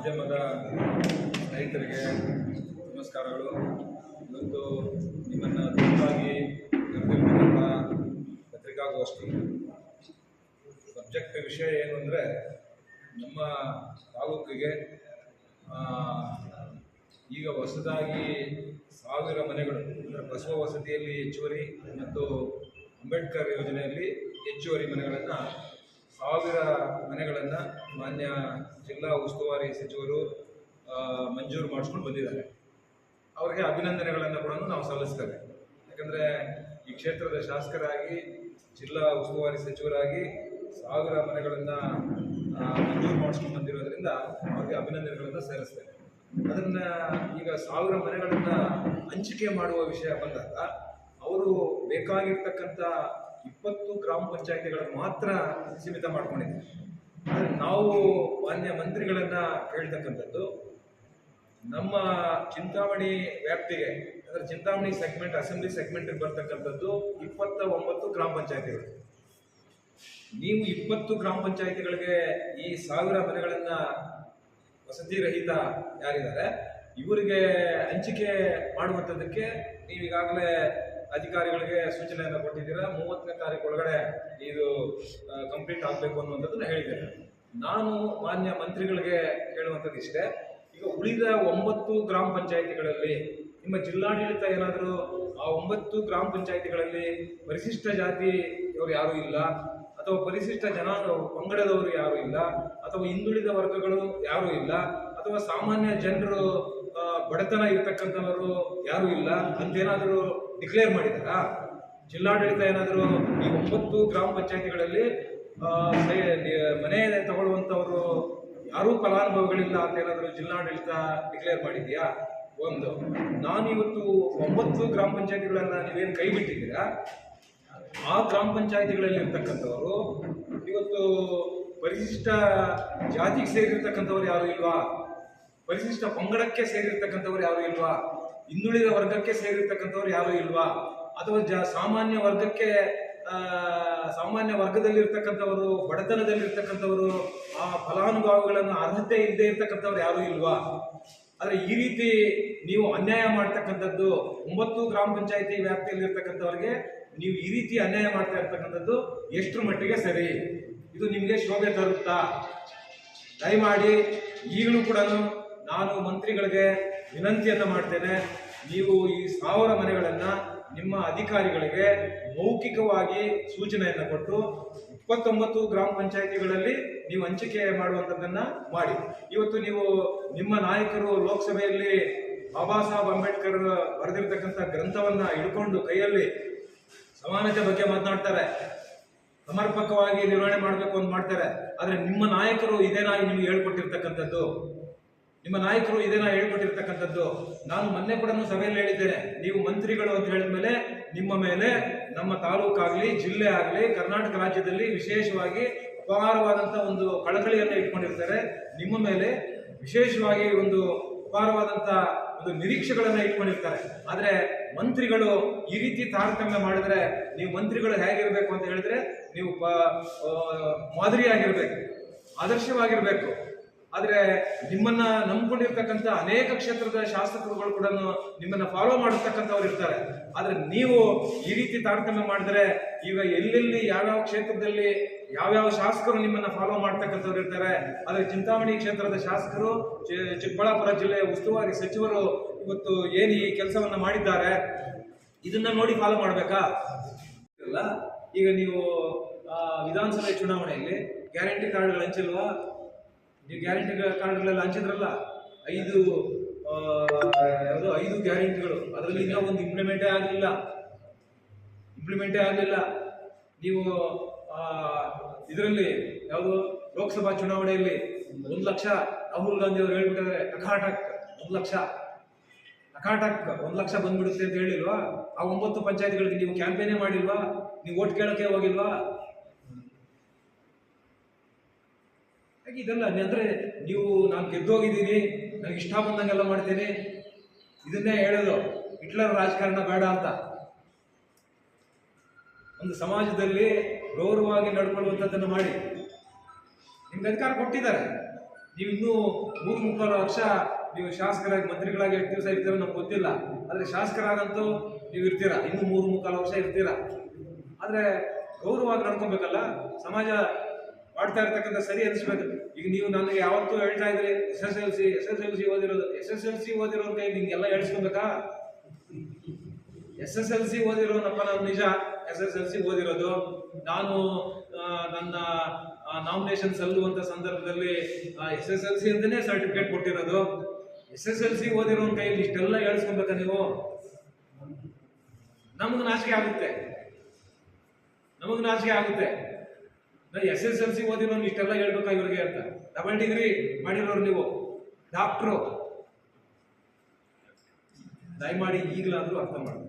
ಮಾಧ್ಯಮದ ರೈತರಿಗೆ ನಮಸ್ಕಾರಗಳು. ಇವತ್ತು ನಿಮ್ಮನ್ನು ದೃಢವಾಗಿ ಕರೆದಿರ್ತಕ್ಕಂಥ ಪತ್ರಿಕಾಗೋಷ್ಠಿ. ಸಬ್ಜೆಕ್ಟ್ ವಿಷಯ ಏನು ಅಂದರೆ ನಮ್ಮ ತಾಲೂಕಿಗೆ ಈಗ ಹೊಸದಾಗಿ ಸಾವಿರ ಮನೆಗಳು, ಅಂದರೆ ಬಸವ ವಸತಿಯಲ್ಲಿ ಹೆಚ್ಚುವರಿ ಮತ್ತು ಅಂಬೇಡ್ಕರ್ ಯೋಜನೆಯಲ್ಲಿ ಹೆಚ್ಚುವರಿ ಮನೆಗಳನ್ನು ಸಾವಿರ ಮನೆಗಳನ್ನು ಮಾನ್ಯ ಜಿಲ್ಲಾ ಉಸ್ತುವಾರಿ ಸಚಿವರು ಮಂಜೂರು ಮಾಡಿಸ್ಕೊಂಡು ಬಂದಿದ್ದಾರೆ. ಅವರಿಗೆ ಅಭಿನಂದನೆಗಳನ್ನು ಕೂಡ ನಾವು ಸಲ್ಲಿಸ್ತೇವೆ. ಯಾಕಂದರೆ ಈ ಕ್ಷೇತ್ರದ ಶಾಸಕರಾಗಿ, ಜಿಲ್ಲಾ ಉಸ್ತುವಾರಿ ಸಚಿವರಾಗಿ ಸಾವಿರ ಮನೆಗಳನ್ನು ಮಂಜೂರು ಮಾಡಿಸ್ಕೊಂಡು ಬಂದಿರೋದ್ರಿಂದ ಅವರಿಗೆ ಅಭಿನಂದನೆಗಳನ್ನು ಸೇರಿಸ್ತೇವೆ ಅದನ್ನು ಈಗ ಸಾವಿರ ಮನೆಗಳನ್ನು ಹಂಚಿಕೆ ಮಾಡುವ ವಿಷಯ ಬಂದಾಗ, ಅವರು ಬೇಕಾಗಿರ್ತಕ್ಕಂಥ ಇಪ್ಪತ್ತು ಗ್ರಾಮ ಪಂಚಾಯಿತಿಗಳನ್ನು ಮಾತ್ರ ಸೀಮಿತ ಮಾಡ್ಕೊಂಡಿದ್ದೀವಿ ನಾವು ಮಾನ್ಯ ಮಂತ್ರಿಗಳನ್ನು ಕೇಳ್ತಕ್ಕಂಥದ್ದು, ನಮ್ಮ ಚಿಂತಾಮಣಿ ವ್ಯಾಪ್ತಿಗೆ, ಅಂದರೆ ಚಿಂತಾಮಣಿ ಸೆಗ್ಮೆಂಟ್ ಅಸೆಂಬ್ಲಿ ಸೆಗ್ಮೆಂಟ್ಗೆ ಬರ್ತಕ್ಕಂಥದ್ದು ಇಪ್ಪತ್ತ ಒಂಬತ್ತು ಗ್ರಾಮ ಪಂಚಾಯಿತಿಗಳು. ನೀವು ಇಪ್ಪತ್ತು ಗ್ರಾಮ ಪಂಚಾಯಿತಿಗಳಿಗೆ ಈ ಸಾವಿರ ಮನೆಗಳನ್ನು ವಸತಿ ರಹಿತ ಯಾರಿದ್ದಾರೆ, ಇವರಿಗೆ ಹಂಚಿಕೆ ಮಾಡುವಂಥದ್ದಕ್ಕೆ ನೀವು ಈಗಾಗಲೇ ಅಧಿಕಾರಿಗಳಿಗೆ ಸೂಚನೆಯನ್ನು ಕೊಟ್ಟಿದ್ದೀರಾ? ಮೂವತ್ತನೇ ತಾರೀಕು ಒಳಗಡೆ ಇದು ಕಂಪ್ಲೀಟ್ ಆಗಬೇಕು ಅನ್ನುವಂಥದ್ದನ್ನು ಹೇಳಿದ್ದೇನೆ ನಾನು ಮಾನ್ಯ ಮಂತ್ರಿಗಳಿಗೆ ಹೇಳುವಂಥದ್ದು ಇಷ್ಟೇ ಈಗ ಉಳಿದ ಒಂಬತ್ತು ಗ್ರಾಮ ಪಂಚಾಯಿತಿಗಳಲ್ಲಿ ನಿಮ್ಮ ಜಿಲ್ಲಾಡಳಿತ ಏನಾದರೂ ಆ ಒಂಬತ್ತು ಗ್ರಾಮ ಪಂಚಾಯಿತಿಗಳಲ್ಲಿ ಪರಿಶಿಷ್ಟ ಜಾತಿ ಇವರು ಯಾರೂ ಇಲ್ಲ, ಅಥವಾ ಪರಿಶಿಷ್ಟ ಜನ ಪಂಗಡದವರು ಯಾರು ಇಲ್ಲ, ಅಥವಾ ಹಿಂದುಳಿದ ವರ್ಗಗಳು ಯಾರು ಇಲ್ಲ, ಅಥವಾ ಸಾಮಾನ್ಯ ಜನರು ಬಡತನ ಇರತಕ್ಕಂಥವರು ಯಾರು ಇಲ್ಲ ಅಂತೇನಾದರೂ ಡಿಕ್ಲೇರ್ ಮಾಡಿದಾರಾ ಜಿಲ್ಲಾಡಳಿತ ಏನಾದರೂ ಈ ಒಂಬತ್ತು ಗ್ರಾಮ ಪಂಚಾಯಿತಿಗಳಲ್ಲಿ ಮನೆ ತಗೊಳ್ಳುವಂಥವರು ಯಾರೂ ಫಲಾನುಭವಿಗಳಿಲ್ಲ ಅಂತ ಏನಾದರೂ ಜಿಲ್ಲಾಡಳಿತ ಡಿಕ್ಲೇರ್ ಮಾಡಿದೆಯಾ? ಒಂದು. ನಾನು ಇವತ್ತು ಒಂಬತ್ತು ಗ್ರಾಮ ಪಂಚಾಯಿತಿಗಳನ್ನು ನೀವೇನು ಕೈ ಬಿಟ್ಟಿದ್ದೀರಾ? ಆ ಗ್ರಾಮ ಪಂಚಾಯತಿಗಳಲ್ಲಿ ಇರ್ತಕ್ಕಂಥವರು ಇವತ್ತು ಪರಿಶಿಷ್ಟ ಜಾತಿಗೆ ಸೇರಿರ್ತಕ್ಕಂಥವ್ರು ಯಾರು ಇಲ್ವಾ? ಪರಿಶಿಷ್ಟ ಪಂಗಡಕ್ಕೆ ಸೇರಿರ್ತಕ್ಕಂಥವ್ರು ಯಾರು ಇಲ್ವಾ? ಹಿಂದುಳಿದ ವರ್ಗಕ್ಕೆ ಸೇರಿರ್ತಕ್ಕಂಥವ್ರು ಯಾರು ಇಲ್ವಾ? ಅಥವಾ ಜ ಸಾಮಾನ್ಯ ವರ್ಗಕ್ಕೆ ಸಾಮಾನ್ಯ ವರ್ಗದಲ್ಲಿರ್ತಕ್ಕಂಥವರು, ಬಡತನದಲ್ಲಿರ್ತಕ್ಕಂಥವರು, ಆ ಫಲಾನುಭವಿಗಳನ್ನು ಅರ್ಹತೆ ಇಲ್ಲದೆ ಇರ್ತಕ್ಕಂಥವ್ರು ಯಾರು ಇಲ್ವಾ? ಆದರೆ ಈ ರೀತಿ ನೀವು ಅನ್ಯಾಯ ಮಾಡ್ತಕ್ಕಂಥದ್ದು, ಒಂಬತ್ತು ಗ್ರಾಮ ಪಂಚಾಯಿತಿ ವ್ಯಾಪ್ತಿಯಲ್ಲಿ ಇರ್ತಕ್ಕಂಥವ್ರಿಗೆ ನೀವು ಈ ರೀತಿ ಅನ್ಯಾಯ ಮಾಡ್ತಾ ಇರ್ತಕ್ಕಂಥದ್ದು ಎಷ್ಟರ ಮಟ್ಟಿಗೆ ಸರಿ? ಇದು ನಿಮಗೆ ಶೋಭೆ ತರುತ್ತಾ? ದಯಮಾಡಿ ಈಗಲೂ ಕೂಡ ನಾನು ಮಂತ್ರಿಗಳಿಗೆ ವಿನಂತಿಯನ್ನು ಮಾಡ್ತೇನೆ. ನೀವು ಈ ಸಾವಿರ ಮನೆಗಳನ್ನು ನಿಮ್ಮ ಅಧಿಕಾರಿಗಳಿಗೆ ಮೌಖಿಕವಾಗಿ ಸೂಚನೆಯನ್ನು ಕೊಟ್ಟು ಇಪ್ಪತ್ತೊಂಬತ್ತು ಗ್ರಾಮ ಪಂಚಾಯಿತಿಗಳಲ್ಲಿ ನೀವು ಹಂಚಿಕೆ ಮಾಡುವಂಥದ್ದನ್ನು ಮಾಡಿ. ಇವತ್ತು ನೀವು ನಿಮ್ಮ ನಾಯಕರು ಲೋಕಸಭೆಯಲ್ಲಿ ಬಾಬಾ ಸಾಹೇಬ್ ಅಂಬೇಡ್ಕರ್ ಬರೆದಿರ್ತಕ್ಕಂಥ ಗ್ರಂಥವನ್ನ ಹಿಡ್ಕೊಂಡು ಕೈಯಲ್ಲಿ ಸಮಾನತೆ ಬಗ್ಗೆ ಮಾತನಾಡ್ತಾರೆ. ಸಮರ್ಪಕವಾಗಿ ನಿರ್ವಹಣೆ ಮಾಡಬೇಕು ಅಂತ ಮಾಡ್ತಾರೆ. ಆದರೆ ನಿಮ್ಮ ನಾಯಕರು ಇದೇನಾಗಿ ನಿಮ್ಗೆ ಹೇಳ್ಕೊಟ್ಟಿರ್ತಕ್ಕಂಥದ್ದು. ನಿಮ್ಮ ನಾಯಕರು ಇದೇನ ಹೇಳ್ಕೊಟ್ಟಿರ್ತಕ್ಕಂಥದ್ದು. ನಾನು ಮೊನ್ನೆ ಕೂಡ ಸಭೆಯಲ್ಲಿ ಹೇಳಿದ್ದೇನೆ. ನೀವು ಮಂತ್ರಿಗಳು ಅಂತ ಹೇಳಿದ ಮೇಲೆ ನಿಮ್ಮ ಮೇಲೆ ನಮ್ಮ ತಾಲೂಕಾಗಲಿ, ಜಿಲ್ಲೆ ಆಗಲಿ, ಕರ್ನಾಟಕ ರಾಜ್ಯದಲ್ಲಿ ವಿಶೇಷವಾಗಿ ಅಪಾರವಾದಂಥ ಒಂದು ಕಳಕಳಿಯನ್ನು ಇಟ್ಕೊಂಡಿರ್ತಾರೆ. ನಿಮ್ಮ ಮೇಲೆ ವಿಶೇಷವಾಗಿ ಒಂದು ಅಪಾರವಾದಂಥ ಒಂದು ನಿರೀಕ್ಷೆಗಳನ್ನು ಇಟ್ಕೊಂಡಿರ್ತಾರೆ. ಆದರೆ ಮಂತ್ರಿಗಳು ಈ ರೀತಿ ತಾರತಮ್ಯ ಮಾಡಿದ್ರೆ ನೀವು ಮಂತ್ರಿಗಳು ಹೇಗಿರಬೇಕು ಅಂತ ಹೇಳಿದ್ರೆ ನೀವು ಮಾದರಿಯಾಗಿರ್ಬೇಕು, ಆದರ್ಶವಾಗಿರ್ಬೇಕು. ಆದರೆ ನಿಮ್ಮನ್ನ ನಂಬ್ಕೊಂಡಿರ್ತಕ್ಕಂಥ ಅನೇಕ ಕ್ಷೇತ್ರದ ಶಾಸಕರುಗಳು ಕೂಡ ನಿಮ್ಮನ್ನ ಫಾಲೋ ಮಾಡಿರ್ತಕ್ಕಂಥವ್ರು ಇರ್ತಾರೆ. ಆದರೆ ನೀವು ಈ ರೀತಿ ತಾರತಮ್ಯ ಮಾಡಿದ್ರೆ ಈಗ ಎಲ್ಲೆಲ್ಲಿ ಯಾವ್ಯಾವ ಕ್ಷೇತ್ರದಲ್ಲಿ ಯಾವ್ಯಾವ ಶಾಸಕರು ನಿಮ್ಮನ್ನ ಫಾಲೋ ಮಾಡ್ತಕ್ಕಂಥವ್ರು ಇರ್ತಾರೆ, ಆದರೆ ಚಿಂತಾಮಣಿ ಕ್ಷೇತ್ರದ ಶಾಸಕರು ಚಿಕ್ಕಬಳ್ಳಾಪುರ ಜಿಲ್ಲೆಯ ಉಸ್ತುವಾರಿ ಸಚಿವರು ಇವತ್ತು ಏನು ಈ ಕೆಲಸವನ್ನ ಮಾಡಿದ್ದಾರೆ, ಇದನ್ನ ನೋಡಿ ಫಾಲೋ ಮಾಡಬೇಕಾ? ಈಗ ನೀವು ವಿಧಾನಸಭೆ ಚುನಾವಣೆಯಲ್ಲಿ ಗ್ಯಾರಂಟಿ ಕಾರ್ಡ್ಗಳು ಹಂಚಿಲ್ವಾ? ನೀವು ಗ್ಯಾರಂಟಿ ಕಾರ್ಡ್ಗಳೆಲ್ಲ ಹಂಚಿದ್ರಲ್ಲ? ಐದು ಯಾವುದು ಐದು ಗ್ಯಾರಂಟಿಗಳು ಅದರಲ್ಲಿ ಇನ್ನೂ ಒಂದು ಇಂಪ್ಲಿಮೆಂಟೇ ಆಗಲಿಲ್ಲ. ಇಂಪ್ಲಿಮೆಂಟೇ ಆಗಲಿಲ್ಲ. ನೀವು ಇದರಲ್ಲಿ ಯಾವುದು ಲೋಕಸಭಾ ಚುನಾವಣೆಯಲ್ಲಿ ಒಂದು ಲಕ್ಷ ರಾಹುಲ್ ಗಾಂಧಿ ಅವರು ಹೇಳ್ಬಿಟ್ಟಿದ್ದಾರೆ ಟಕಾಟಕ್ ಒಂದು ಲಕ್ಷ. ಟಕಾಟಕ್ ಒಂದು ಲಕ್ಷ ಬಂದ್ಬಿಡುತ್ತೆ ಅಂತ ಹೇಳಿಲ್ವಾ? ಆ ಒಂಬತ್ತು ಪಂಚಾಯತ್ಗಳಿಗೆ ನೀವು ಕ್ಯಾಂಪೇನೇ ಮಾಡಿಲ್ವಾ? ನೀವು ಓಟ್ ಕೇಳೋಕೆ ಹೋಗಿಲ್ವಾ? ಹಾಗೆ ಇದೆಲ್ಲ ಅಂದ್ರೆ ನೀವು ನಾನು ಗೆದ್ದೋಗಿದ್ದೀನಿ ನನಗೆ ಇಷ್ಟ ಬಂದಂಗೆಲ್ಲ ಮಾಡ್ತೀನಿ. ಇದನ್ನೇ ಹೇಳೋದು. ಹಿಟ್ಲರ್ ರಾಜಕಾರಣ ಬೇಡ ಅಂತ. ಒಂದು ಸಮಾಜದಲ್ಲಿ ಗೌರವವಾಗಿ ನಡ್ಕೊಳ್ಳುವಂಥದ್ದನ್ನು ಮಾಡಿ. ನಿಮ್ಗೆ ಅಧಿಕಾರ ಕೊಟ್ಟಿದ್ದಾರೆ. ನೀವು ಇನ್ನೂ ಮೂರು ಮುಕ್ಕಾಲು ವರ್ಷ ನೀವು ಶಾಸಕರಾಗಿ, ಮಂತ್ರಿಗಳಾಗಿ ಎಷ್ಟು ದಿವಸ ಇರ್ತೀರ ನಮ್ಗೆ ಗೊತ್ತಿಲ್ಲ. ಆದರೆ ಶಾಸಕರಾಗಂತೂ ನೀವು ಇರ್ತೀರಾ. ಇನ್ನೂ ಮೂರು ಮುಕ್ಕಾಲು ವರ್ಷ ಇರ್ತೀರಾ. ಆದರೆ ಗೌರವವಾಗಿ ನಡ್ಕೊಬೇಕಲ್ಲ. ಸಮಾಜ ಮಾಡ್ತಾ ಇರ್ತಕ್ಕಂಥ ಸರಿ ಅನಿಸ್ಬೇಕು. ಈಗ ನೀವು ನನಗೆ ಯಾವತ್ತೂ ಹೇಳ್ತಾ ಇದ್ರಿ, S S L C, S S L C ಓದಿರೋದು. ಎಸ್ ಎಸ್ ಎಲ್ ಸಿ ಓದಿರೋ ಕೈ ನಿಂಗೆಲ್ಲ ಹೇಳ್ಸ್ಕೊಬೇಕಾ ಎಸ್ ಎಸ್ ಎಲ್ ಸಿ ಓದಿರೋನಪ್ಪ ನಾನು ನಿಜ, ಎಸ್ ಎಸ್ ಎಲ್ ಸಿ ಓದಿರೋದು. ನಾನು ನನ್ನ ನಾಮಿನೇಷನ್ ಸಲ್ಲುವಂತ ಸಂದರ್ಭದಲ್ಲಿ ಎಸ್ ಎಸ್ ಎಲ್ ಸಿ ಅಂತಾನೆ ಸರ್ಟಿಫಿಕೇಟ್ ಕೊಟ್ಟಿರೋದು. ಎಸ್ ಎಸ್ ಎಲ್ ಸಿ ಓದಿರೋ ಕೈಯಲ್ಲಿ ಇಷ್ಟೆಲ್ಲ ಹೇಳ್ಸ್ಕೊಬೇಕಾ ನೀವು? ನಮಗ್ ನಾಚಿಕೆ ಆಗುತ್ತೆ. ನಮಗೆ ನಾಚಿಕೆ ಆಗುತ್ತೆ. ಎಸ್ ಎಸ್ ಎಲ್ ಸಿ ಓದಿರೋನು ಇಷ್ಟೆಲ್ಲ ಹೇಳ್ಬೇಕಾ ಇವ್ರಿಗೆ ಅಂತ? ಡಬಲ್ ಡಿಗ್ರಿ ಮಾಡಿರೋರು ನೀವು. ಡಾಕ್ಟ್ರು ದಯಮಾಡಿ ಈಗಲಾದರೂ ಅರ್ಥ ಮಾಡಿ